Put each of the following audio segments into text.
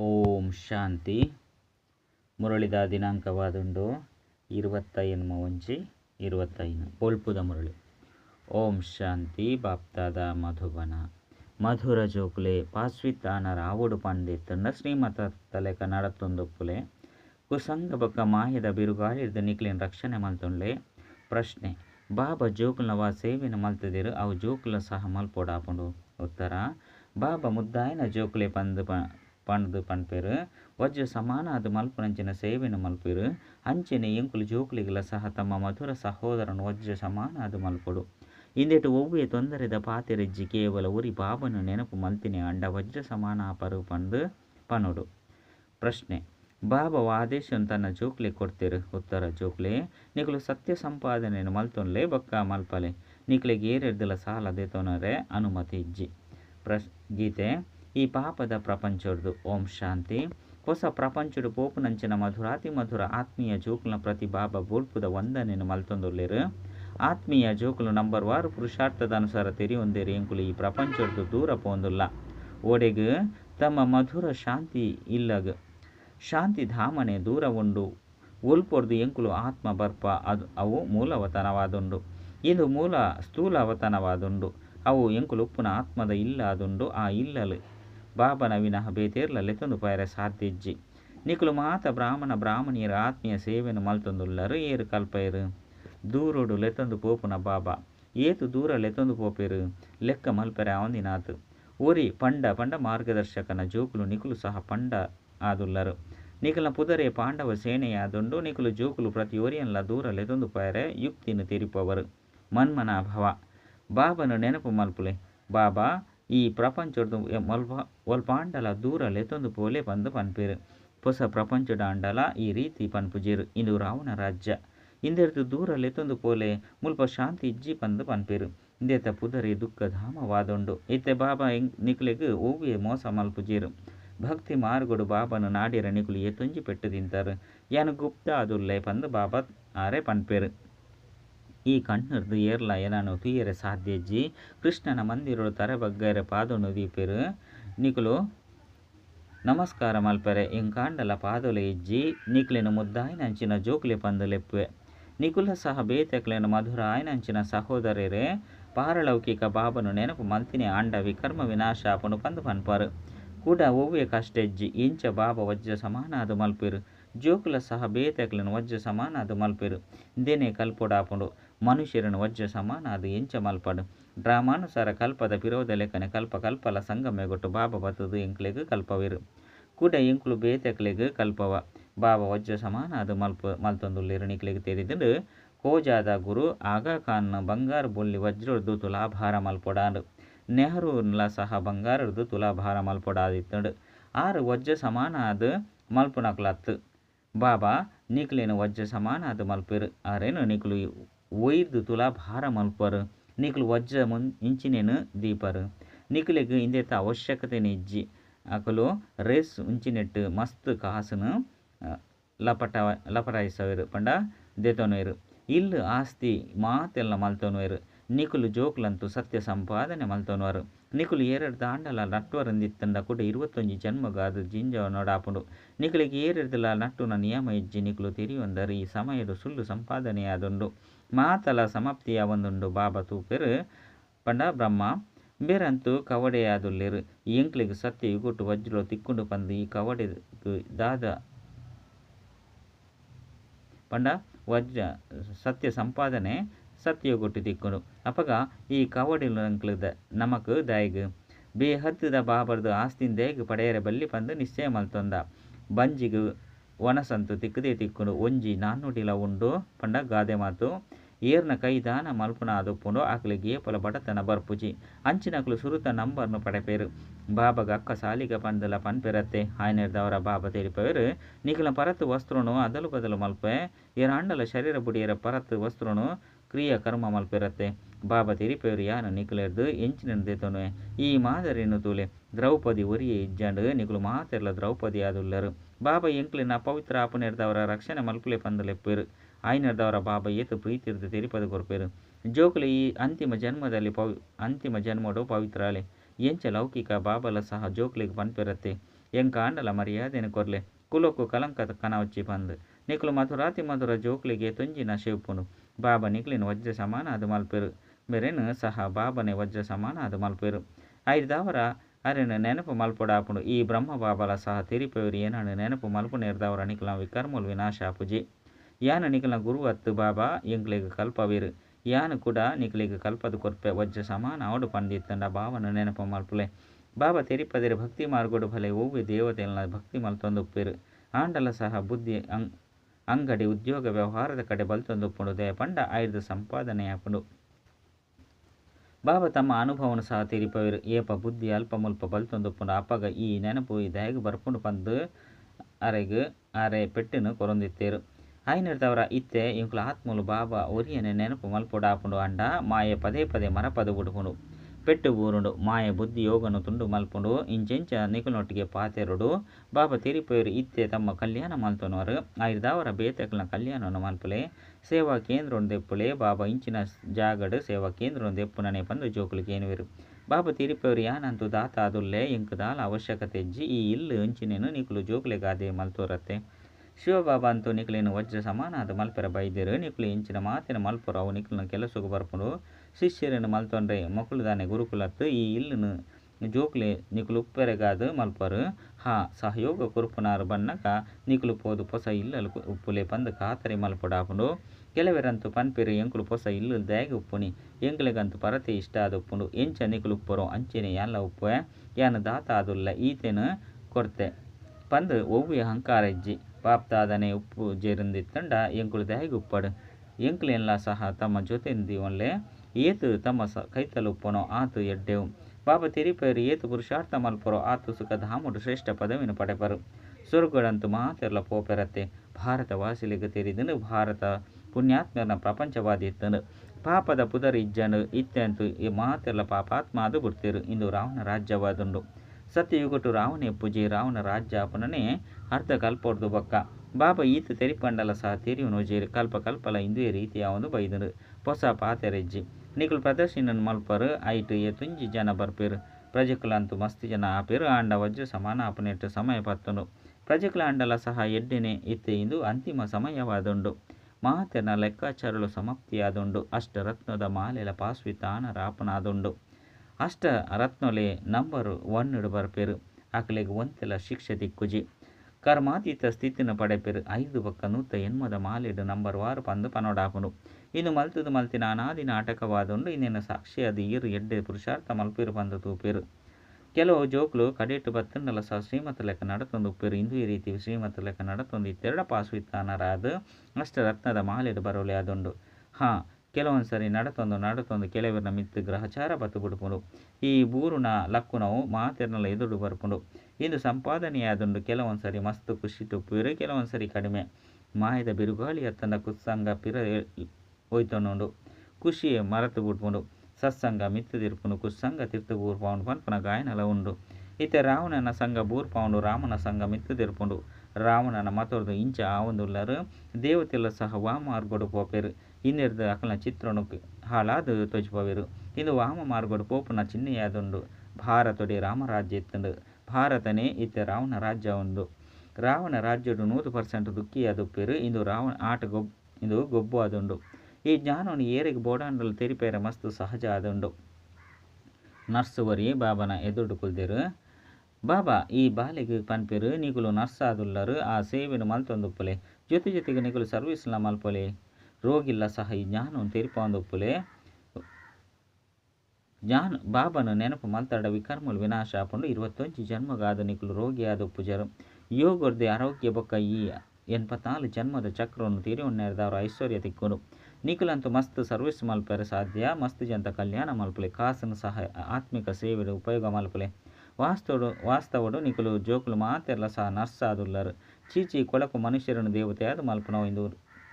ಓಂ ಶಾಂತಿ. ಮುರಳಿದ ದಿನಾಂಕವಾದುಂಡು ಇರುವತ್ತೈನು ಒಂಜಿ ಇರುವತ್ತೈನು ಪೊಲ್ಪುದ ಮುರಳಿ. ಓಂ ಶಾಂತಿ ಬಾಪ್ತಾದ ಮಧುಬನ. ಮಧುರ ಜೋಕುಲೆ ಪಾಸ್ವಿತಾನ ರಾವುಡು ಪಂಡಿತ್ತಂಡ ಶ್ರೀಮತ ಕನ್ನಡ ನಡತೊಂದೊಪ್ಪುಲೆ ಕುಸಂಗ ಬೊಕ್ಕ ಮಾಯದ ಬಿರುಗಾಳಿರ್ದ ನಿಕ್ಲಿನ ರಕ್ಷಣೆ ಮಲ್ತೊಂಡ್ಲೆ. ಪ್ರಶ್ನೆ, ಬಾಬಾ ಜೋಕುಲ್ನವ ಸೇವೆನ ಮಲ್ತದಿರು ಅವು ಜೋಕುಲ ಸಹ ಮಲ್ಪೋಡಾಪುಂಡು? ಉತ್ತರ, ಬಾಬಾ ಮುದ್ದಾಯಿನ ಜೋಕುಲೆ ಪಂದ್ ಪಂಡ್ದು ಪನ್ಪೆರ್ ವಜ್ರ ಸಮಾನ ಅದು ಮಲ್ಪುನಂಚಿನ ಸೇವೆನ ಮಲ್ಪೆರ್ ಅಂಚೆನೆ ಎಂಕುಲು ಜೋಕುಲಿಗಳ ಸಹ ತಮ್ಮ ಮಧುರ ಸಹೋದರನು ವಜ್ರ ಸಮಾನ ಅದು ಮಲ್ಪೊಡು ಇಂದೆಟು ಒವ್ವೆ ತೊಂದರೆದ ಪಾತೆರೆಜ್ಜಿ ಕೇವಲ ಉರಿ ಬಾಬನು ನೆನಪು ಮಲ್ತಿನೆ ಅಂಡ ವಜ್ರ ಸಮಾನ ಪರು ಪಂದು ಪನುಡು ಪ್ರಶ್ನೆ ಬಾಬಾ ಆದೇಶನ್ ತನ್ನ ಜೋಕ್ಲೆ ಕೊಡ್ತೇರು ಉತ್ತರ ಜೋಕ್ಲೆ ನಿಕಲು ಸತ್ಯ ಸಂಪಾದನೆಯನ್ನು ಮಲ್ತೊನ್ಲೆ ಬೊಕ್ಕ ಮಲ್ಪಲೆ ನಿಕ್ಲೆಗೆ ಏರೆಡ್ದಲ ಸಾಲ ದೇತೊನರೆ ಅನುಮತಿ ಇಜ್ಜಿ ಪ್ರಶ್ ಗೀತೆ ಈ ಪಾಪದ ಪ್ರಪಂಚಡ್ದು ಓಂ ಶಾಂತಿ. ಹೊಸ ಪ್ರಪಂಚಡು ಪೋಪುನಂಚಿನ ಮಧುರಾತಿ ಮಧುರ ಆತ್ಮೀಯ ಜೋಕುಲ ಪ್ರತಿ ಬಾಬಾ ಬೋಲ್ಪುದ ವಂದನೆಯನ್ನು ಮಲ್ತೊಂದುಲ್ಲೆರು. ಆತ್ಮೀಯ ಜೋಕುಲು ನಂಬರ್ ವಾರು ಪುರುಷಾರ್ಥದ ಅನುಸಾರ ತೆರಿಯೊಂದೇರು ಎಂಕುಲು ಈ ಪ್ರಪಂಚದ್ದು ದೂರ ಪೋಂದುಲ್ಲ. ಒಡೆಗು ತಮ್ಮ ಮಧುರ ಶಾಂತಿ ಇಲ್ಲಗ, ಶಾಂತಿ ಧಾಮನೆ ದೂರ ಉಂಡು. ಒಲ್ಪೊರ್ದು ಎಂಕುಲು ಆತ್ಮ ಬರ್ಪ, ಅದು, ಅವು ಮೂಲವತನವಾದುಂಡು. ಇದು ಮೂಲ ಸ್ಥೂಲವತನವಾದುಂಡು. ಅವು ಎಂಕುಲು ಉಪ್ಪುನ ಆತ್ಮದ ಇಲ್ಲ ಅದುಂಡು ಆ ಇಲ್ಲಲು. ಬಾಬನ ವಿನಃ ಬೇತೇರ್ಲ ಲೆತೊಂದು ಪೈರೆ ಸಾಧ್ಯಜ್ಜಿ ನಿಕುಲು ಮಾತ ಬ್ರಾಹ್ಮಣ ಬ್ರಾಹ್ಮಣಿಯರ ಆತ್ಮೀಯ ಸೇವೆನು ಮಲ್ತೊಂದುಲ್ಲರು ಏರು ಕಲ್ಪೈರು. ದೂರುಡು ಲೆತೊಂದು ಪೋಪುನ ಬಾಬಾ. ಏತು ದೂರ ಲೆತೊಂದು ಪೋಪೆರು. ಲೆಕ್ಕ ಮಲ್ಪೆರೆ ಅವಂದಿನಾತು ಊರಿ ಪಂಡ ಪಂಡ ಮಾರ್ಗದರ್ಶಕನ ಜೋಕುಲು ನಿಕುಲು ಸಹ ಪಂಡ ಆದುಲ್ಲರು. ನಿಖಲ ಪುದರೆ ಪಾಂಡವ ಸೇನೆಯಾದುಂಡು ನಿಕುಲು ಜೋಕುಲು ಪ್ರತಿ ಒರಿಯನ್ಲ ದೂರ ಲೆತೊಂದು ಪೈರೆ ಯುಕ್ತಿನು ತೆರಿಪವರು. ಮನ್ಮನ ಭವ ಬಾಬನು ನೆನಪು ಮಲ್ಪುಲೆ. ಬಾಬಾ ಈ ಪ್ರಪಂಚದ ಮಲ್ಪ ಒಲ್ಪಾಂಡಲ ದೂರ ಲೆತೊಂದು ಪೋಲೆ ಪಂದು ಪನ್ಪೆರು. ಹೊಸ ಪ್ರಪಂಚದ ಅಂಡಲ ಈ ರೀತಿ ಪನ್ಪುಜೇರು. ಇಂದು ರಾವಣ ರಾಜ್ಯ. ಇಂದೆರ್ದು ದೂರ ಲೆತೊಂದು ಪೋಲೆ ಮುಲ್ಪ ಶಾಂತಿ ಇಜ್ಜಿ ಪಂದು ಪನ್ಪೆರು. ಇಂದೆತ ಪುದರಿ ದುಃಖಧಾಮವಾದುಂಡು. ಇತ್ತೆ ಬಾಬಾ ನಿಕ್ಲೆಗ್ ಓವಿಯೆ ಮೋಸ ಮಲ್ಪುಜೇರು. ಭಕ್ತಿ ಮಾರ್ಗುಡು ಬಾಬನು ನಾಡಿರ ನಿಕುಲು ಎತ್ತೊಂಜಿ ಪೆಟ್ಟು ತಿಂತಾರು. ಯಾನು ಗುಪ್ತ ಅದುಲ್ಲೇ ಪಂದು ಬಾಬಾ ಆರೆ ಪನ್ಪೆರು. ಈ ಏರ್ಲ ಎನಾನು ತುಯ್ಯರೆ ಸಾಧ್ಯಜ್ಜಿ ಕೃಷ್ಣನ ಮಂದಿರಡು ತರೆ ಬಗ್ಗರೆ ಪಾದೊನು ದೀಪೆರು ನಿಕುಲು ನಮಸ್ಕಾರ ಮಲ್ಪೆರೆ ಇಂಕಾಂಡಲ ಪಾದೊಲೆ ಇಜ್ಜಿ. ನಿಕ್ಲೆನು ಮುದ್ದಾಯಿನಂಚಿನ ಜೋಕ್ಲೆ ಪಂದು ಲೆಪ್ಪುವೆ. ನಿಕುಲ ಸಹ ಬೇತೆಕ್ಲೆನು ಮಧುರ ಆಯ್ನಂಚಿನ ಸಹೋದರರೇ. ಪಾರಲೌಕಿಕ ಬಾಬನು ನೆನಪು ಮಂತಿನಿ ಆಂಡ ವಿಕರ್ಮ ವಿನಾಶ ಅಪನು ಪಂದು ಪನ್ಪರು. ಕೂಡ ಒವ್ವೆ ಕಷ್ಟೆಜ್ಜಿ ಇಂಚ ಬಾಬ ವಜ್ರ ಸಮಾನ ಅದು ಮಲ್ಪೆರು. ಜೋಕುಲ ಸಹ ಬೇತೆಕ್ಲೆನು ವಜ್ರ ಸಮಾನ ಅದು ಮಲ್ಪೆರು. ದೇನೆ ಕಲ್ಪೊಡಾಪುಂಡು. ಮನುಷ್ಯರನು ವಜ್ರ, ಸಮಾನ, ಅದು ಎಂಚ ಮಲ್ಪಡು. ಡ್ರಾಮಾನುಸಾರ ಕಲ್ಪದ ವಿರೋಧ ಲೆಕ್ಕನೆ ಕಲ್ಪ ಕಲ್ಪಲ ಸಂಗಮೆಗೊಟ್ಟು ಬಾಬಾ ಬತ್ತದು ಎಂಕ್ಲೆಗ್ ಕಲ್ಪವಿರು. ಕೂಡ ಎಂಕ್ಲು ಬೇತೆಕ್ಲೆಗ್ ಕಲ್ಪವ. ಬಾಬಾ ವಜ್ರ, ಸಮಾನ, ಅದು ಮಲ್ಪ ಮಲ್ತೊಂದುಲ್ಲೆರು ನಿಕ್ಲೆಗ್ ತೆರಿದು ಕೋಜಾದ ಗುರು ಆಗಾ ಬಂಗಾರ ಬೊಲ್ಲಿ ವಜ್ರದ್ದು ತುಲಾಭಾರ ಮಲ್ಪೊಡಾಂಡು. ನೆಹರೂನ್ಲ ಸಹ ಬಂಗಾರದ್ದು ತುಲಾಭಾರ ಮಲ್ಪೊಡಾದಿತ್ತಂಡು. ಆರು ವಜ್ರ, ಸಮಾನ, ಅದು ಮಲ್ಪುನಕ್ಲತ್ತು ಬಾಬಾ, ನಿಕ್ಲೆನು ವಜ್ರ, ಸಮಾನ, ಅದು ಮಲ್ಪಿರು. ಆರೇನು ನಿಕ್ಲು ಒಯ್ದು ತುಲಾ ಭಾರ ಮಲ್ಪರು ನಿಕ್ಲು ವಜ್ಜ ಮುನ್ ಇಂಚಿನೇನು ದೀಪರು. ನಿಕ್ಲೆಗ್ ಇಂದೆತ ಅವಶ್ಯಕತೆ ಇಜ್ಜಿ ಅಕಲು ರೇಸ್ ಉಂಚಿನೆಟ್ಟು ಮಸ್ತ್ ಕಾಸುನು ಲಪಟ ಲಪಟಾಯಿಸವೆರು ಪಂಡ ದೆತೊನವೆರು ಇಲ್ಲು ಆಸ್ತಿ ಮಾತೆಲ್ಲ ಮಲ್ತೊನವೆರು ನಿಕುಲು ಜೋಕುಲಂತು ಸತ್ಯ ಸಂಪಾದನೆ ಮಲ್ತೊನವರು ನಿಕುಲು ಏರೆಡ್ ದಾಂಡಲ ನಟ್ವರಂದಿತ್ತಂದ ಕೂಡ ಇರುವತ್ತೊಂಜಿ ಜನ್ಮಗಾದ ಜಿಂಜವ ನೋಡಾಪುಂಡು. ನಿಕುಲಿಗೆ ಏರೆಡ್ದಲ ನಟ್ಟುನ ನಿಯಮ ಇಜ್ಜಿ ನಿಖಲು ತಿರಿಯೊಂದರು, ಈ ಸಮಯದ ಸುಳ್ಳು ಸಂಪಾದನೆಯಾದುಂಡು. ಮಾತಲ ಸಮಾಪ್ತಿಯ ಒಂದುಂಡು ಬಾಬಾ ತೂಪೆರು, ಪಂಡ ಬ್ರಹ್ಮ, ಬೇರಂತೂ ಕವಡೆಯಾದುಲ್ಲೆರು. ಎಂಕ್ಲಿಗೆ ಸತ್ತಿ ಯುಗುಟ್ಟು ವಜ್ರೋ ತಿಕ್ಕುಂಡು ಪಂದು ಈ ಕವಡೆ ದಾದ. ಪಂಡ ವಜ್ರ ಸತ್ಯ ಸಂಪಾದನೆ ಸತ್ಯಗೊಟ್ಟು ತಿಕ್ಕುಂಡು. ಅಪಗ ಈ ಕವಡಿಲಂಕ್ಲದ ನಮಕ್ ಬೇ ಬೇಹತ್ತದ ಬಾಬರ್ದು ಆಸ್ತಿನ್ ದೇಗ್ ಪಡೆಯರ ಬಲ್ಲಿ ಬಂದು ನಿಶ್ಚಯ ಮಲ್ತೊಂದ ಬಂಜಿಗು ಒಣಸಂತು ತಿಕ್ಕದೇ ತಿಕ್ಕುಂಡು. ಒಂಜಿ ನಾನ್ನುಡಿಲ ಉಂಡು. ಪಂಡ ಗಾದೆ ಮಾತು ಏರ್ನ ಕೈದಾನ ಮಲ್ಪುನ ಆದುಪ್ಪುಂಡು ಆಕಲಿಗೆ ಏಪಲ ಬಡತನ ಬರ್ಪುಜಿ. ಅಂಚಿನಕ್ಲು ಸುರುತ ನಂಬರ್ನು ಪಡೆಪೇರು. ಬಾಬಾಗ ಅಕ್ಕ ಸಾಲಿಗ ಪಂದಲ ಪನ್ಪೆರತ್ತೆ. ಆಯ್ನೆರ್ದವರ ಬಾಬಾ ತೆರಿಪವೆರು ನಿಖಲ ಪರತ್ತು ವಸ್ತ್ರನು ಅದಲು ಬದಲು ಮಲ್ಪೆ. ಏರ ಅಂಡಲ ಶರೀರ ಬುಡಿಯರ ಪರತ್ತು ವಸ್ತ್ರನು ಕ್ರಿಯ ಕರ್ಮ ಮಲ್ಪಿರತ್ತೆ. ಬಾಬ ತಿರಿಪೇರು ಯಾನ ನಿಖಲೆರ್ದು ಎಂಚಿನ ದೇತೊನು ಈ ಮಾದರಿನು ತೂಲೆ. ದ್ರೌಪದಿ ಒರಿಯೇ ಇಜ್ಜಂಡು ನಿಕುಲು ಮಾತೆರ್ಲ ದ್ರೌಪದಿ ಆದುಲ್ಲರು. ಬಾಬ ಎಂಕ್ಲಿನ ಪವಿತ್ರ ಆಪನೆರ್ದವರ ರಕ್ಷಣೆ ಮಲ್ಪುಲೆ ಪಂದಲೆಪ್ಪೆರು. ಆಯ್ನೆರ್ದವರ ಬಾಬಾ ಏತು ಪ್ರೀತಿರ್ದು ತೆರಿಪದು ಕೊರ್ಪೆರು. ಜೋಕುಲು ಈ ಅಂತಿಮ ಜನ್ಮದಲ್ಲಿ ಪವಿ, ಅಂತಿಮ ಜನ್ಮಡು ಪವಿತ್ರಾಲೆ. ಎಂಚ ಲೌಕಿಕ ಬಾಬಲ ಸಹ ಜೋಕುಲಿಗೆ ಪನ್ಪೆರತ್ತೆ ಎಂಕ ಆಂಡಲ ಮರ್ಯಾದೆನ ಕೊರ್ಲೆ. ಕುಲೋಕು ಕಲಂಕ ಕನವಚ್ಚಿ ಬಂದು. ನಿಕುಲು ಮಧುರಾತಿ ಮಧುರ ಜೋಕ್ಲಿಗೆ ತುಂಜಿನ ಶಿವಪುನು. ಬಾಬಾ ನಿಕ್ಲಿನ ವಜ್ರ ಸಮಾನ ಅದು ಮಲ್ಪೆರು. ಬೆರೆನು ಸಹ ಬಾಬನೆ ವಜ್ರ ಸಮಾನ ಅದು ಮಲ್ಪೆರು. ಐದಾವರ ಅರೆನು ನೆನಪು ಮಲ್ಪಡಾಪುಡು ಈ ಬ್ರಹ್ಮ ಬಾಬಲ ಸಹ ತಿರಿಪೆವರು ಏನನ್ನು ನೆನಪು ಮಲ್ಪು ನೇರ್ದವರ ನಿಕಲ ವಿಕರ್ಮುಲ್ ವಿನಾಶ ಯಾನ ನಿಕಲ ಗುರು ಅತ್ತು ಬಾಬಾ, ಎಂಕ್ಲಿಗೆ ಕಲ್ಪವಿರು. ಯಾನು ಕೂಡ ನಿಕ್ಲಿಗೆ ಕಲ್ಪದ ಕೊರ್ಪೆ ವಜ್ರ ಸಮಾನ ಅವಡು ಪಂಡಿತ್ತಂಡ ಭಾವನ ನೆನಪು ಮಲ್ಪುಲೆ. ಬಾಬಾ ತೆರಿಪದಿರ ಭಕ್ತಿ ಮಾರ್ಗೋಡು ಭಲೆ ಓವಿ ದೇವತೆಯನ್ನ ಭಕ್ತಿ ಮಲ್ತೊಂದುಪ್ಪೆರು ಆಂಡಲ ಸಹ ಬುದ್ಧಿ ಅಂಗ್ ಅಂಗಡಿ ಉದ್ಯೋಗ ವ್ಯವಹಾರದ ಕಡೆ ಬಲ್ತೊಂದುಪ್ಪುಡು ದಯ ಪಂಡ ಸಂಪಾದನೆ ಸಂಪಾದನೆಯಾಪುಡು ಬಾಬಾ ತಮ್ಮ ಅನುಭವನ ಸಹ ತಿರಿಪವಿರು. ಏಪ ಬುದ್ಧಿ ಅಲ್ಪ ಮುಲ್ಪ ಬಲ್ತೊಂದುಪ್ಪುಂಡು ಅಪ್ಪಗ ಈ ನೆನಪು ಈ ದಯಗೆ ಬರ್ಪುಂಡು ಪಂದು ಅರೆಗ್ ಅರೆ ಪೆಟ್ಟಿನ ಕೊರೊಂದಿತ್ತೇರು. ಐನಿರ್ದವರ ಇತ್ತೆ ಇಂಕುಲ ಆತ್ಮಲು ಬಾಬಾ ಒರಿಯನೆ ನೆನಪು ಮಲ್ಪೊಡಾಪುಂಡು ಅಂಡ ಮಾಯೆ ಪದೇ ಪದೇ ಮರಪದ ಬುಡುಪುಂಡು ಪೆಟ್ಟು ಬೂರುಂಡು ಮಾಯ ಬುದ್ಧಿ ಯೋಗನು ತುಂಡು ಮಲ್ಪುಂಡು ಇಂಚೆಂಚ ನಿಕುಲೊಟ್ಟಿಗೆ ಪಾತೆರುಡು. ಬಾಬಾ ತಿರಿಪೋಯರು ಇತ್ತೆ ತಮ್ಮ ಕಲ್ಯಾಣ ಮಲ್ತನವರು ಆಯ್ದವರ ಬೇತಕಲ್ನ ಕಲ್ಯಾಣವನ್ನು ಮಲ್ಪಲೆ. ಸೇವಾ ಕೇಂದ್ರ ದೆಪ್ಪುಲೆ. ಬಾಬಾ ಇಂಚಿನ ಜಾಗಡು ಸೇವಾ ಕೇಂದ್ರ ದೆಪ್ಪುನನೆ ಪಂದು ಜೋಕುಲಿಗೆ ಏನುವೆರು ಬಾಬಾ ತಿರುಪೇರು ಯಾನಂತು ದಾತ ಅದುಲ್ಲೆ. ಇಂಕದಾಲ ಅವಶ್ಯಕತೆ ಇಜ್ಜಿ ಈ ಇಲ್ಲು ಇಂಚಿನೇನು ನಿಕುಲು ಜೋಕುಲೆಗಾದೆ ಮಲ್ತೋರತ್ತೆ. ಶಿವಬಾಬಾ ಅಂತೂ ನಿಕ್ಲೇನು ವಜ್ರ ಸಮಾನ ಅದು ಮಲ್ಪರ ಬೈದ್ಯರು ನಿಕ್ಲು ಇಂಚಿನ ಮಾತಿನ ಮಲ್ಪುರ, ಅವು ನಿಖಲನ ಕೆಲಸಕ್ಕೆ ಬರ್ಪುಂಡು. ಶಿಷ್ಯರನ್ನು ಮಲ್ತೊಂಡ್ರೆ ಮಕ್ಕಳು ದಾನೆ ಗುರುಕುಲತ್ತು, ಈ ಇಲ್ಲಿನ ಜೋಕ್ಲೆ ನಿಕುಲು ಉಪ್ಪೆರೆಗಾದು ಮಲ್ಪರು. ಹಾ, ಸಹಯೋಗ ಕುರುಪುನಾರು ಬಣ್ಣಕ, ನಿಕುಲು ಪೋದು ಪೊಸ ಇಲ್ಲಲು ಉಪ್ಪುಲೆ ಪಂದು ಕಾತರಿ ಮಲ್ಪುಡಾಪುಂಡು. ಕೆಲವರಂತೂ ಪನ್ಪಿರು ಎಂಕುಲು ಪೊಸ ಇಲ್ಲು ಉಪ್ಪುನಿ ಎಂಕ್ಲೆಗಂತೂ ಪರತೆ ಇಷ್ಟ ಆದ ಉಪ್ಪುಂಡು. ಎಂಚ ನಿಕುಲು ಉಪ್ಪರು, ಅಂಚೆನೆ ಎಲ್ಲ ಉಪ್ಪು ಯಾನು ದಾತ ಆದುಲ್ಲ ಈತೆನು ಕೊರ್ತೆ. ಪಂದು ಒವ್ವಿ ಹಂಕಾರ ಇಜ್ಜಿ. ಪಾಪ್ತಾದನೆ ಉಪ್ಪು ಜೇರಿಂದಿತ್ತಂಡ ಎಂಕುಲು ದೇಹಿಗೆ ಉಪ್ಪಡು. ಎಂಕ್ಲೆಲ್ಲ ಸಹ ತಮ್ಮ ಜೊತೆಂದಿ ಒಳ್ಳೆ ಏತು ತಮ್ಮ ಸ ಕೈತಲುಪ್ಪನೋ ಆತು ಎಡ್ಡೆವು. ಪಾಪ ತಿರಿಪೇರು ಏತು ಪುರುಷಾರ್ಥ ಮಲ್ಪರೋ ಆತು ಸುಖ ಧಾಮುಡು ಶ್ರೇಷ್ಠ ಪದವಿನ ಪಡೆಪರು ಸುರುಗಳಂತು ಮಾತೆರ್ಲ ಪೋಪೆರತ್ತೆ. ಭಾರತ ವಾಸಿಲಿಗೆ ತೆರಿದನು, ಭಾರತ ಪುಣ್ಯಾತ್ಮನ ಪ್ರಪಂಚವಾದಿತ್ತನು. ಪಾಪದ ಪುದರ್ ಇಜ್ಜನು, ಇತ್ತೆಂತು ಈ ಮಾತೆಲ್ಲ ಪಾಪಾತ್ಮ ಅದು ಬಿಡ್ತಿರು ಇಂದು ರಾವಣ ರಾಜ್ಯವಾದುಂಡು. ಸತ್ಯಯುಗಟು ರಾವಣೆ ಪೂಜೆ ರಾವಣ ರಾಜ್ಯ ಅಪನನೆ ಅರ್ಧ ಕಲ್ಪೊರ್ದು ಬೊಕ್ಕ. ಬಾಬಾ ಈತ ತೆರಿಪಂಡಲ ಸಹ ತೆರಿವು ಜೇರಿ ಕಲ್ಪ ಕಲ್ಪಲ ಇಂದುವೆ ರೀತಿಯ ಒಂದು ಬೈದನು. ಹೊಸ ಪಾತೆರೆಜ್ಜಿ. ನಿಕುಲು ಪ್ರದರ್ಶನ ಮಲ್ಪರು, ಐಟು ಎ ತುಂಜಿ ಜನ ಬರ್ಪೇರು. ಪ್ರಜೆಕುಲಂತು ಮಸ್ತ್ ಜನ ಆಪೇರು, ಆಂಡ ವಜ್ರ ಸಮಾನ ಆಪನೆಟ್ಟು ಸಮಯ ಪತ್ತನು. ಪ್ರಜೆಕುಲ ಆಂಡಲ ಸಹ ಎಡ್ಡೆನೆ ಇತ್ತೆ ಇಂದು ಅಂತಿಮ ಸಮಯವಾದುಂಡು. ಮಹಾತೆರನ ಲೆಕ್ಕಾಚಾರಲು ಸಮಾಪ್ತಿಯಾದುಂಡು. ಅಷ್ಟರತ್ನದ ಮಾಲೆಲ ಪಾಸ್ವಿ ತಾನ ರಾಪನಾದುಂಡು. ಅಷ್ಟ ರತ್ನೊಲೆ ಒನ್ ಒನ್ನುಡು ಬರ್ಪೇರು ಅಕ್ಲೆಗ್ ಒಂತೆಲ ಶಿಕ್ಷೆ ದಿಕ್ಕುಜಿ. ಕರ್ಮಾತೀತ ಸ್ಥಿತಿನ ಪಡೆಪೇರು ಐದು ಬಕ್ಕ ನೂತ ಎನ್ಮದ ಮಾಲಿಡು ನಂಬರ್ ವಾರು ಪಂದು ಪನೋಡಾಪುನು ಇನ್ನು ಮಲ್ತದು ಮಲ್ತಿನ ಅನಾದಿ ನಾಟಕವಾದುಂಡು ಇನ್ನೇನು ಅದು ಈರು ಎಡ್ಡೆ ಪುರುಷಾರ್ಥ ಮಲ್ಪಿರು ಪಂದು ತೂಪೇರು. ಕೆಲವು ಜೋಕ್ಲು ಕಡೆಟ್ಟು ಬತ್ತಂಡಲ ಸಹ ಶ್ರೀಮತ ಲೆಕ್ಕ ನಡತೊಂದು ಉಪ್ಪೇರು. ಇಂದು ಈ ರೀತಿ ಶ್ರೀಮತ ಲೆಕ್ಕ ನಡತೊಂದು ಇತ್ತೆರಡ ಪಾಸು ಇತ್ತಾನರಾದ ಅಷ್ಟ ರತ್ನದ ಮಾಲಿಡು ಬರೋಲೆ ಅದೊಂದು. ಹಾಂ ಕೆಲವೊಂದು ಸರಿ ನಡತೊಂದು ನಡತೊಂದು ಕೆಲವರನ್ನ ಮಿತ್ತು ಗ್ರಹಚಾರ ಬತ್ತು ಬಿಡ್ಪುಂಡು ಈ ಬೂರುನ ಲಕ್ಕುನವು ಮಾತೆರ್ನಲ ಎದುರು ಬರ್ಪುಂಡು ಇಂದು ಸಂಪಾದನೆಯಾದೊಂದು ಕೆಲವೊಂದು ಸರಿ ಮಸ್ತ್ ಖುಷಿ ತುಪ್ಪುವಿರು ಕೆಲವೊಂದು ಸರಿ ಕಡಿಮೆ ಮಾಯದ ಬಿರುಗಾಳಿ ಅತ್ತಂದ ಕುತ್ಸಂಗ ಪಿರ ಹೋಯ್ತೊಂಡು ಖುಷಿ ಮರೆತು ಬಿಟ್ಕೊಂಡು ಸತ್ಸಂಗ ಮಿತ್ತದಿರ್ಪುಂಡು ಕುತ್ಸಂಗ ತಿರ್ತು ಬೂರ್ಪಾವುಂಡು ಪನ್ಪನ ಗಾಯನಲ ಉಂಡು. ಇತ್ತೆ ರಾವಣನ ಸಂಘ ಬೂರ್ಪಾವುಂಡು ರಾಮನ ಸಂಘ ಮಿತ್ತದಿರ್ಪುಂಡು ರಾವಣನ ಮತೊರ್ದು ಇಂಚ ಆವೊಂದುಲ್ಲರು, ದೇವತೆಲ್ಲ ಸಹ ವಾ ಮಾರ್ಗೊಡು ಪೋಪೆರು. ಇನ್ನಿರ್ದು ಅಕಲ್ನ ಚಿತ್ರನು ಹಾಳಾದು ತೊಜ್ಪವೆರು. ಇಂದು ವಾಮ ಮಾರ್ಗಡು ಪೋಪುನ ಚಿಹ್ನೆಯಾದುಂಡು ಭಾರತೊಡೆ ರಾಮರಾಜ್ಯ ಇತ್ತುಂಡು ಭಾರತನೇ ಇತ್ತೆ ರಾವಣ ರಾಜ್ಯ ಉಂಡು ರಾವಣ ರಾಜ್ಯಡು ನೂರು ಪರ್ಸೆಂಟ್ ದುಃಖಿಯಾದುಪ್ಪೆರು ಇಂದು ರಾವಣ ಆಟ ಗೊಬ್, ಇಂದು ಗೊಬ್ಬು ಆದುಂಡು ಈ ಜ್ಞಾನವನ್ನು ಏರಿಗೆ ಬೋಡಾಂಡಲು ತೆರಿಪೇರ ಮಸ್ತು ಸಹಜ ಆದುಂಡು. ನರ್ಸುವರಿ ಬಾಬನ ಎದುರು ಕುಲ್ದಿರು. ಬಾಬಾ, ಈ ಬಾಲಿಗೆ ಪನ್ಪೇರು. ನೀಗಲು ನರ್ಸ್ ಆದುಲ್ಲರು ಆ ಸೇವೆನು ಮಲ್ತೊಂದುಪ್ಪಲೆ. ಜೊತೆ ಜೊತೆಗೆ ನಿಗುಲು ಸರ್ವಿಸ್ನ ಮಲ್ಪೊಲೆ. ರೋಗಿಲ್ಲ ಸಹ ಈ ಜ್ಞಾನವನ್ನು ತೆರಿಪೊಂದುಪ್ಪಲೆ ಜ್ಞಾನ, ಬಾಬನ ನೆನಪು ಮಲ್ತಾಡ ವಿಕರ್ಮಲ್ ವಿನಾಶ ಆಪುಂಡು ಇರುವತ್ತೊಂಜಿ ಜನ್ಮಗಾದ ನಿಕುಲು ರೋಗಿಯಾದ ಪುಜರು ಯೋಗೊರ್ದೆ ಆರೋಗ್ಯ ಬೊಕ್ಕ ಈ ಎನ್ಪತ್ನಾಲ್ ಜನ್ಮದ ಚಕ್ರವನ್ನು ತೀರಿವನ್ನೆರದವರು ಐಶ್ವರ್ಯ ತಿಕ್ಕುನು. ನಿಖುಲಂತೂ ಮಸ್ತ್ ಸರ್ವಿಸ್ ಮಲ್ಪರೆ ಸಾಧ್ಯ, ಮಸ್ತ್ ಜನತ ಕಲ್ಯಾಣ ಮಲ್ಪಲೆ ಕಾಸನ ಸಹ ಆತ್ಮಿಕ ಸೇವೆಡು ಉಪಯೋಗ ಮಲ್ಪಲೆ. ವಾಸ್ತವಡು ವಾಸ್ತವಡು ನಿಕುಲು ಜೋಕುಲು ಮಾತೆರ್ಲ ಸಹ ನರ್ಸ್ ಆದುಲ್ಲರು ಚೀಚಿ ಕೊಳಕು ಮನುಷ್ಯರನ್ನು ದೇವತೆಯಾದ ಮಲ್ಪನ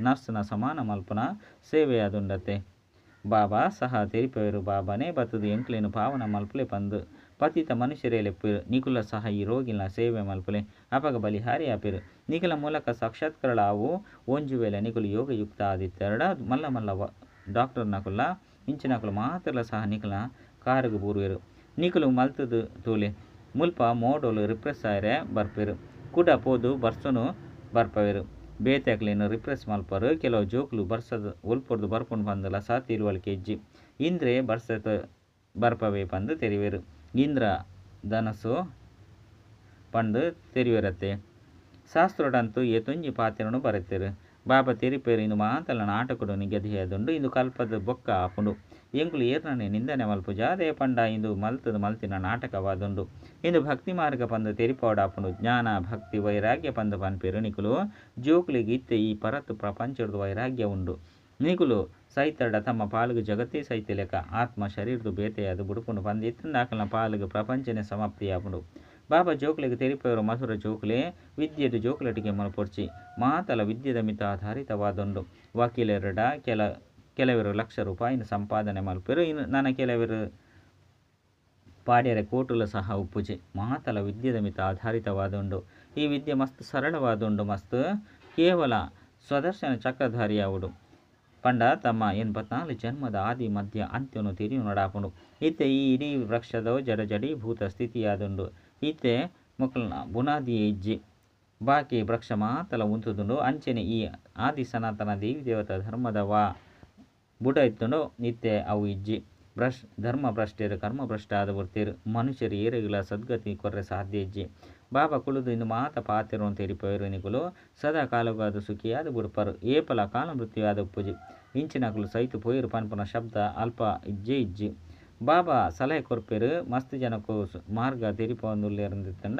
ನರ್ಸ್ನ ಸಮಾನ ಮಲ್ಪನ ಸೇವೆಯಾದುಂಡತೆ. ಬಾಬಾ ಸಹ ತೆರಿಪೆರು ಬಾಬಾನೇ ಬತ್ತದು ಎಂಕ್ಲೇನು ಪಾವನ ಮಲ್ಪಲೆ ಪಂದು. ಪತಿತ ಮನುಷ್ಯರೇ ಲೆಪ್ಪಿರು, ನಿಕುಲ ಸಹ ಈ ರೋಗಿನ ಸೇವೆ ಮಲ್ಪಲೆ. ಅಪಗ ಬಲಿಹಾರಿ ಆಪೆರು ನಿಖಿಲ ಮೂಲಕ ಸಾಕ್ಷಾತ್ಕರಳಾವು ಒಂಜು ವೇಳೆ ನಿಕುಲು ಯೋಗಯುಕ್ತ ಆದಿತ್ತೆರಡ ಮಲ್ಲ ಮಲ್ಲ ಡಾಕ್ಟರ್ ನಕುಲ ಇಂಚಿನಕುಲು ಮಾತ್ರ ಸಹ ನಿಖಲ ಕಾರುಗು ಬೂರುವೆರು. ನಿಕುಲು ಮಲ್ತದು ತೂಲೆ, ಮುಲ್ಪ ಮೋಡೋಲು ರಿಪ್ರೆಸ್ ಆಯ್ರೆ ಬರ್ಪೆರು. ಕುಡ ಪೋದು ಬರ್ಸನು ಬರ್ಪವೆರು. ಬೇತೆಕ್ಲಿನ ರಿಪ್ರೆಸ್ ಮಲ್ಪರು, ಕೆಲವು ಜೋಕ್ಲು ಬರ್ಸದ, ಒಲ್ಪುರ್ದು ಬರ್ಪುಂಡು ಬಂದಲ್ಲ ಸಾ ತಿರುವಳಿಕೆ ಇಜ್ಜಿ. ಇಂದ್ರೆ ಬರ್ಸತ, ಬರ್ಪವೆ ಪಂದು ತೆರಿವೆರು. ಇಂದ್ರ ಧನಸು ಬಂದು ತೆರಿವೆರತ್ತೆ. ಶಾಸ್ತ್ರಡಂತೂ ಏತೊಂಜಿ ಪಾತ್ರನು ಬರೆತೆರು. ಬಾಬಾ ತೆರಿಪೇರು, ಇಂದು ಮಾತಲ ನಾಟಕಡು ನಿಗದಿಯಾದುಂಡು ಇಂದು ಕಲ್ಪದ ಬೊಕ್ಕ ಆಪುಂಡು ಎಂಕುಲು ಏರ್ನನೆ ನಿಂದನೆ ಮಲ್ಪುಜ ಅದೇ ಪಂಡ ಇಂದು ಮಲ್ತದ ಮಲ್ತಿನ ನಾಟಕವಾದುಂಡು ಇಂದು ಭಕ್ತಿ ಮಾರ್ಗ ಪಂದು ತೆರಿಪೋಡಾಪುಂಡು ಜ್ಞಾನ ಭಕ್ತಿ ವೈರಾಗ್ಯ ಪಂದು ಪನ್ಪೇರು ನಿಕುಲು ಜೋಕುಲಿಗೆ ಇತ್ತೆ ಈ ಪರತ್ತು ಪ್ರಪಂಚದ ವೈರಾಗ್ಯ ಉಂಡು ನಿಕುಲು ಸೈತಡ ತಮ್ಮ ಪಾಲುಗು ಜಗತ್ತೇ ಸೈತ ಲೆಕ್ಕ ಆತ್ಮ ಶರೀರದು ಬೇಟೆಯಾದು ಬುಡುಪುಂಡು ಪಂದು ಎತ್ತಂದಾಕಲ್ನ ಪಾಲುಗು ಪ್ರಪಂಚನೇ ಸಮಾಪ್ತಿಯಾಪುಂಡು ಬಾಬಾ ಜೋಕುಲಿಗೆ ತೆರಿಪೇರು ಮಧುರ ಜೋಕುಲೆ ವಿದ್ಯೆದು ಜೋಕುಲಟಿಗೆ ಮಲ್ಪೊಡ್ಚಿ ಮಾತಲ ವಿದ್ಯೆದ ಮಿತ ಆಧಾರಿತವಾದುಂಡು ವಕೀಲರಡ ಕೆಲ ಕೆಲವರು ಲಕ್ಷ ರೂಪಾಯಿನ ಸಂಪಾದನೆ ಮಲ್ಪರು. ಇನ್ನು ನನ್ನ ಕೆಲವರು ಪಾಡ್ಯರೆ ಕೋಟುಲ ಸಹ ಉಪ್ಪುಜಿ. ಮಾತಲ ವಿದ್ಯೆದ ಮಿತ ಆಧಾರಿತವಾದುಂಡು. ಈ ವಿದ್ಯೆ ಮಸ್ತ್ ಸರಳವಾದುಂಡು ಮಸ್ತ್. ಕೇವಲ ಸ್ವದರ್ಶನ ಚಕ್ರಧಾರಿಯಾವುಡು. ಪಂಡ ತಮ್ಮ ಎಂಬತ್ನಾಲ್ಕು ಜನ್ಮದ ಆದಿ ಮಧ್ಯ ಅಂತ್ಯನು ತಿರಿಯು ನಡಾಪುಂಡು. ಇತ್ತೆ ಈ ಇಡೀ ವೃಕ್ಷದ ಜಡ ಜಡೀಭೂತ ಸ್ಥಿತಿಯಾದುಂಡು. ಇತ್ತೆ ಮುಕ್ಕಲ್ನ ಬುನಾದಿ ಇಜ್ಜಿ. ಬಾಕಿ ವೃಕ್ಷ ಮಾತಲ ಉಂತುದುಂಡು. ಅಂಚನೆ ಈ ಆದಿ ಸನಾತನ ದೇವಿ ದೇವತಾ ಧರ್ಮದ ವಾ ಬುಡ ಇತ್ತುಂಡು ನಿತ್ಯ ಅವು ಇಜ್ಜಿ. ಭ್ರಷ್ ಧರ್ಮ ಭ್ರಷ್ಟರು ಕರ್ಮ ಭ್ರಷ್ಟ ಆದ ಬರ್ತೀರು ಮನುಷ್ಯರು ಸದ್ಗತಿ ಕೊರ್ರೆ ಸಾಧ್ಯ ಇಜ್ಜಿ. ಬಾಬಾ ಕುಳಿದು ಇಂದು ಮಾತ ಪಾತಿರು ಅಂತ ತೆರಿಪವರು ನಿಕುಲು, ಸದಾ ಕಾಲವಾದ ಸುಖಿಯಾದ ಬುಡ್ಪರು, ಏಪಲ ಕಾಲ ಮೃತ್ಯುವಾದ ಉಪ್ಪುಜಿ. ಇಂಚಿನಕಲು ಸೈತು ಪೋಯಿರು ಪನ್ಪನ ಶಬ್ದ ಅಲ್ಪ ಇಜ್ಜೆ ಇಜ್ಜಿ. ಬಾಬಾ ಸಲಹೆ ಕೊರ್ಪೆರು, ಮಸ್ತ್ ಜನಕ್ಕೂ ಮಾರ್ಗ ಮಾರ್ಗ ತೆರಿಪೊಂದುಲ್ಲೆರಂದಿತ್ತಂಡ,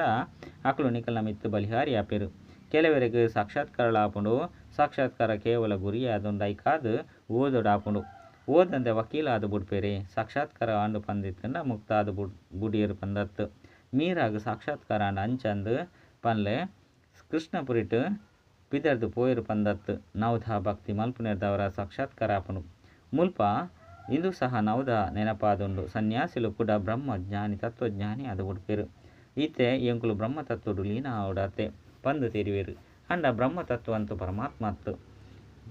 ಅಕಲು ನಿಕಲ ಮಿತ್ತು ಬಲಿಹಾರಿ ಆಪೆರು ಕೆಲವರಿಗೆ ಸಾಕ್ಷಾತ್ಕಾರ ಆಪುಂಡು ಸಾಕ್ಷಾತ್ಕಾರ ಕೇವಲ ಗುರಿಯಾದೊಂದು ಐಕಾದು ಓದೊಡಾಪುಂಡು. ಓದಂದೆ ವಕೀಲಾದ ಬುಡ್ಪೇರಿ. ಸಾಕ್ಷಾತ್ಕಾರ ಆಂಡು ಮುಕ್ತ ಮುಕ್ತಾದ ಬುಡ್, ಬುಡಿಯರು ಪಂದತ್ತು. ಮೀರಾಗ ಸಾಕ್ಷಾತ್ಕಾರ ಆಂಡ ಅಂಚಂದು ಪನ್ಲೆ ಕೃಷ್ಣಪುರಿಟ್ ಪಿದರ್ದು ಪೋಯರು ಪಂದತ್ತು. ನವಧ ಭಕ್ತಿ ಮಲ್ಪುನೆರ್ದವರ ಸಾಕ್ಷಾತ್ಕಾರ ಆಪುಂಡು. ಮುಲ್ಪ ಇಂದು ಸಹ ನವದ ನೆನಪಾದುಂಡು. ಸನ್ಯಾಸಿಲು ಕೂಡ ಬ್ರಹ್ಮ ಜ್ಞಾನಿ ತತ್ವಜ್ಞಾನಿ ಅದು ಬುಡ್ಪೇರು. ಈತೆ ಎಂಕುಲು ಬ್ರಹ್ಮ ತತ್ವಡು ಲೀನ ಆವಡತೆ ಪಂದು ತೆರಿವೇರು. ಅಂಡ ಬ್ರಹ್ಮ ತತ್ವ ಅಂತೂ ಪರಮಾತ್ಮ ಅತ್ತು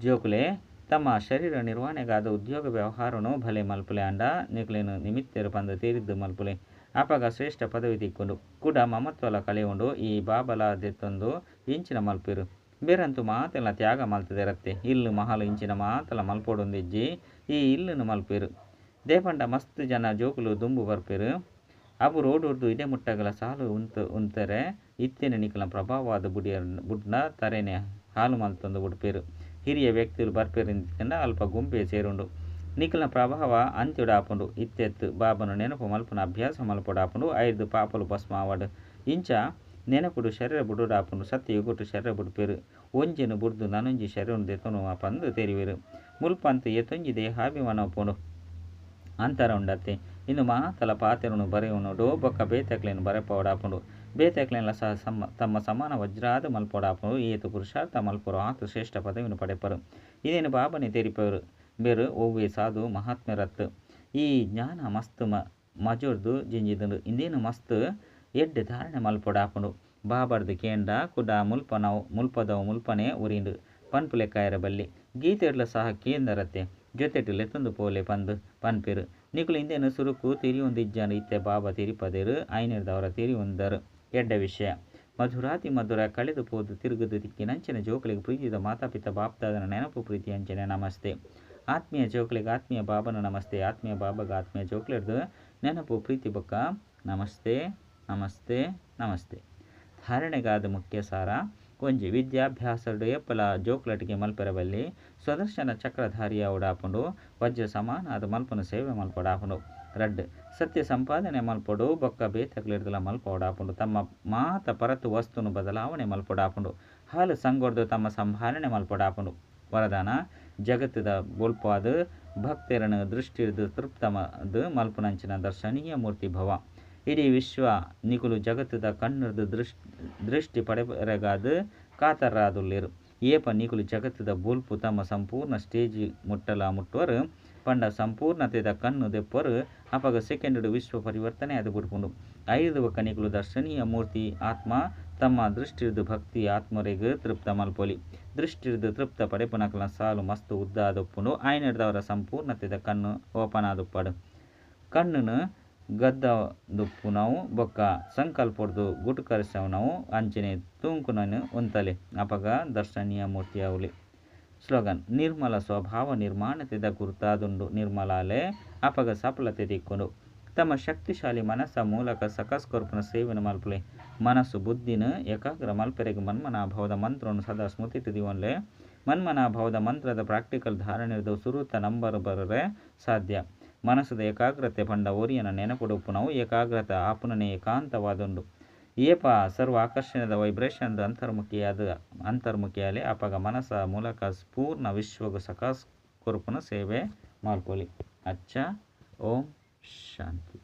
ಜೋಕುಲೆ ತಮ್ಮ ಶರೀರ ನಿರ್ವಹಣೆಗಾದ ಉದ್ಯೋಗ ವ್ಯವಹಾರನು ಭಲೆ ಮಲ್ಪುಲೆ ಅಂಡ ನಿಕ್ಲೇನು ನಿಮಿತ್ತರು ಬಂದು ತೀರಿದ್ದು ಮಲ್ಪುಲೆ. ಅಪಗ ಶ್ರೇಷ್ಠ ಪದವಿ ತಿಕ್ಕೊಂಡು ಕೂಡ ಮಮತ್ವಲ ಕಳೆಯುಂಡು ಈ ಬಾಬಲ ದೆತ್ತೊಂದು ಇಂಚಿನ ಮಲ್ಪಿರು. ಬೇರಂತೂ ಮಾತಲ್ಲ ತ್ಯಾಗ ಮಲ್ತದಿರತ್ತೆ ಇಲ್ಲು ಮಹಲು ಇಂಚಿನ ಮಾತಲ ಮಲ್ಪೊಡೊಂದಿಜ್ಜಿ. ಈ ಇಲ್ಲುನು ಮಲ್ಪಿರು. ದೇಪಂಡ ಮಸ್ತ್ ಜನ ಜೋಕುಲು ದುಂಬು ಬರ್ಪಿರು. ಅವು ರೋಡ್ ಇಡೆ ಮುಟ್ಟಗಳ ಸಾಲು ಉಂತು, ಉಂತರೆ. ಇತ್ತಿನ ನಿಕಲ ಪ್ರಭಾವವಾದ ಬುಡ್ನ ತರೆನೆ ಹಾಲು ಮಲ್ತೊಂದು ಬುಡ್ಪೇರು. ಹಿರಿಯ ವ್ಯಕ್ತಿಗಳು ಬರ್ಪೇರಿಂದ ಅಲ್ಪ ಗುಂಪೆ ಸೇರುಂಡು. ನಿಕಲ್ನ ಪ್ರಭಾವ ಅಂತ್ಯುಡಾಪುಂಡು. ಇತ್ತೆತ್ತು ಬಾಬನು ನೆನಪು ಮಲ್ಪನ ಅಭ್ಯಾಸ ಮಲ್ಪುಡಾಪುಂಡು. ಐದು ಪಾಪಲು ಭಸ್ಮ ಇಂಚ ನೆನಪುಡು ಶರೀರ ಬುಡುಡಾಪುಂಡು. ಸತ್ಯ ಯುಗುಟು ಶರೀರ ಬುಡ್ಪೇರು. ಒಂಜೆನು ಬುಡ್ದು ನನೊಂಜಿ ಶರೀರನ ದೆತನು ಪಂದು ತೆರಿವೆರು ಮುಲ್ಪಂತು ಎತ್ತೊಂಜಿ ದೇಹಾಭಿಮಾನ ಪೋಂಡು ಅಂತರ ಉಂಡತ್ತೆ ಇನ್ನು ಮಾತಲ ಪಾತೆರನು ಬರೆಯುವನುಡು ಬೊಕ್ಕ ಬೇತೆಕ್ಲೆನು ಬರೆಪೋಡಾಪುಂಡು. ಬೇತೆಕ್ಲೆನ್ಲ ಸಹ ಸಮ ತಮ್ಮ ಸಮಾನ ವಜ್ರಾದ ಮಲ್ಪೊಡಾಪುಂಡು ಏತು ಪುರುಷಾರ್ಥ ಮಲ್ಪರು ಆತು ಶ್ರೇಷ್ಠ ಪದವಿನು ಪಡೆಪರು. ಇದೇನು ಬಾಬನೆ ತೆರಿಪವರು? ಬೇರು ಒವ್ವೆ ಸಾಧು ಮಹಾತ್ಮರತ್ತು ಈ ಜ್ಞಾನ ಮಸ್ತ್ ಮ ಮಜುರ್ದು ಜಿಂಜಿದುಂಡು. ಇಂದೇನು ಮಸ್ತ್? ಎಡ್ಡೆ ಧಾರಣೆ ಮಲ್ಪೊಡಾಪುಂಡು. ಬಾಬರ್ದು ಕೇಂಡ, ಕುಡ, ಮುಲ್ಪನವು ಮುಲ್ಪದವು ಮುಲ್ಪನೆ ಉರಿಂಡು. ಪನ್ಪು ಲೆಕ್ಕಾಯರ ಬಲ್ಲಿ. ಗೀತೆಡ್ಲ ಸಹ ಕೇಂದರತ್ತೆ. ಜೊತೆಟಿಲೆ ತಂದು ಪೋಲೆ ಪಂದು ಪನ್ಪಿರು. ನಿಕುಲು ಇಂದೇನು ಸುರುಕು ತಿರಿ ಒಂದಿಜ್ಜನು ಇತ್ತೆ ಬಾಬಾ ತಿರಿಪದಿರು ತಿರಿ ಒಂದರು ಎಡ್ಡ ವಿಷಯ. ಮಧುರಾತಿ ಮಧುರ ಕಳೆದು ಪೋದು ತಿರುಗದು ದಿಕ್ಕಿನಂಚಿನ ಜೋಕಳಿಗೆ ಪ್ರೀತಿದ ಮಾತಾಪಿತ ಬಾಪ್ತಾದನ ನೆನಪು ಪ್ರೀತಿ ಅಂಚನೆ ನಮಸ್ತೆ. ಆತ್ಮೀಯ ಜೋಕಳಿಗೆ ಆತ್ಮೀಯ ಬಾಬನ ನಮಸ್ತೆ. ಆತ್ಮೀಯ ಬಾಬಗ, ಆತ್ಮೀಯ ಜೋಕುಲಿಡ್ದು ನೆನಪು ಪ್ರೀತಿ ಬಕ್ಕ. ನಮಸ್ತೆ ನಮಸ್ತೆ ನಮಸ್ತೆ. ಧಾರಣೆಗಾದ ಮುಖ್ಯ ಸಾರ ಒಂಜಿ ವಿದ್ಯಾಭ್ಯಾಸಡು ಏಪಲ ಜೋಕ್ಲಟಿಗೆ ಮಲ್ಪೆರಬಲ್ಲಿ ಸ್ವದರ್ಶನ ಚಕ್ರಧಾರಿಯ ಉಡಾಪುಂಡು ವಜ್ರ ಸಮಾನ ಅದು ಮಲ್ಪನ ಸೇವೆ ಮಲ್ಪೊಡಾಪುಂಡು. ರಡ್ ಸತ್ಯ ಸಂಪಾದನೆ ಮಲ್ಪಡು, ಬೊಕ್ಕ ಬೇತಕ್ಲಿರ್ದಲ ಮಲ್ಪಡಾಪುಂಡು. ತಮ್ಮ ಮಾತ ಪರತು ವಸ್ತುನು ಬದಲಾವಣೆ ಮಲ್ಪಡಾಪುಂಡು. ಹಾಲು ಸಂಗೊಡ್ದು ತಮ್ಮ ಸಂಭಾಲನೆ ಮಲ್ಪಡಾಪುಂಡು. ವರದಾನ, ಜಗತ್ತದ ಬೊಲ್ಪಾದ, ಭಕ್ತರನು ದೃಷ್ಟಿರ್ದು ತೃಪ್ತಮದು ಮಲ್ಪುನಂಚಿನ ದರ್ಶನೀಯ ಮೂರ್ತಿ ಭವ. ಇಡೀ ವಿಶ್ವ ನಿಕುಲು ಜಗತ್ತದ ಕಣ್ಣರ್ದು ದೃಷ್ಟಿ ದೃಷ್ಟಿ ಪಡೆಬರಗಾದ ಕಾತರಾದುಲ್ಲಿರು ಏಪ ನಿಕುಲು ಜಗತ್ತದ ಬುಲ್ಪು ತಮ್ಮ ಸಂಪೂರ್ಣ ಸ್ಟೇಜ್ ಮುಟ್ಟಲ ಮುಟ್ಟುವರು ಪಂಡ ಸಂಪೂರ್ಣತೆದ ಕಣ್ಣು ದೆಪ್ಪರು ಅಪಗ ಸೆಕೆಂಡ್ ವಿಶ್ವ ಪರಿವರ್ತನೆ ಅದು ಬಿಡ್ಕೊಂಡು ಐದು ಕನಿಗಳು ದರ್ಶನೀಯ ಮೂರ್ತಿ ಆತ್ಮ, ತಮ್ಮ ದೃಷ್ಟಿರ್ದು ಭಕ್ತಿ ಆತ್ಮರಿಗೆ ತೃಪ್ತ ಮಲ್ಪೊಲಿ. ದೃಷ್ಟಿರ್ದು ತೃಪ್ತ ಪಡೆಪುನಕಲ ಸಾಲು ಮಸ್ತು ಉದ್ದ ಆದೊಪ್ಪುಂಡು ಆಯ್ನಡ್ದವರ ಸಂಪೂರ್ಣತೆದ ಕಣ್ಣು ಓಪನ್ ಆದೊಪ್ಪಡು. ಕಣ್ಣನ್ನು ಗದ್ದ ದುಪ್ಪು ನಾವು ಬೊಕ್ಕ ಸಂಕಲ್ಪಡ್ದು ಗುಟ್ಟು ಕರೆಸವು ನಾವು ಅಂಚನೆ ತುಂಕುನನು ಒಂತಲೆ ಅಪಗ ದರ್ಶನೀಯ ಮೂರ್ತಿ ಅವಲಿ ಸ್ಲೋಗನ್ ನಿರ್ಮಲ ಸ್ವಭಾವ ನಿರ್ಮಾಣತೆದ ಗುರುತಾದುಂಡು ನಿರ್ಮಲಾಲೆ ಅಪಗ ಸಫಲತೆ ದಿಕ್ಕುಂಡು ತಮ್ಮ ಶಕ್ತಿಶಾಲಿ ಮನಸ್ಸ ಮೂಲಕ ಸಕಸ್ ಕೊರ್ಪನ ಸೇವನೆ ಮಲ್ಪಲೆ. ಮನಸ್ಸು ಬುದ್ಧಿನ ಏಕಾಗ್ರ ಮಲ್ಪರೆಗೆ ಮನ್ಮನಾಭಾವದ ಮಂತ್ರವನ್ನು ಸದಾ ಸ್ಮೃತಿ ತಿದಿವನ್ಲೆ ಮನ್ಮನಾಭಾವದ ಮಂತ್ರದ ಪ್ರಾಕ್ಟಿಕಲ್ ಧಾರಣೆದ ಸುರುತ ನಂಬರ್ ಬರರೆ ಸಾಧ್ಯ. ಮನಸ್ಸದ ಏಕಾಗ್ರತೆ ಪಂಡ ಓರಿಯನ ನೆನಪುಡುಪುನವು ಏಕಾಗ್ರತೆ ಆಪುನನೇ ಏಕಾಂತವಾದುಂಡು. ಏಪ, ಸರ್ವ ಆಕರ್ಷಣದ ವೈಬ್ರೇಷನ್ ಅಂತರ್ಮುಖಿಯಾದ ಅಂತರ್ಮುಖಿಯಾಲಿ ಅಪಗ ಮನಸ್ಸ ಮೂಲಕ ಪೂರ್ಣ ವಿಶ್ವಗೂ ಸಕಾಸ್ ಕೊರುಪುನ ಸೇವೆ ಮಾಡ್ಕೊಳ್ಳಿ ಅಚ್ಚ, ಓಂ, ಶಾಂತಿ.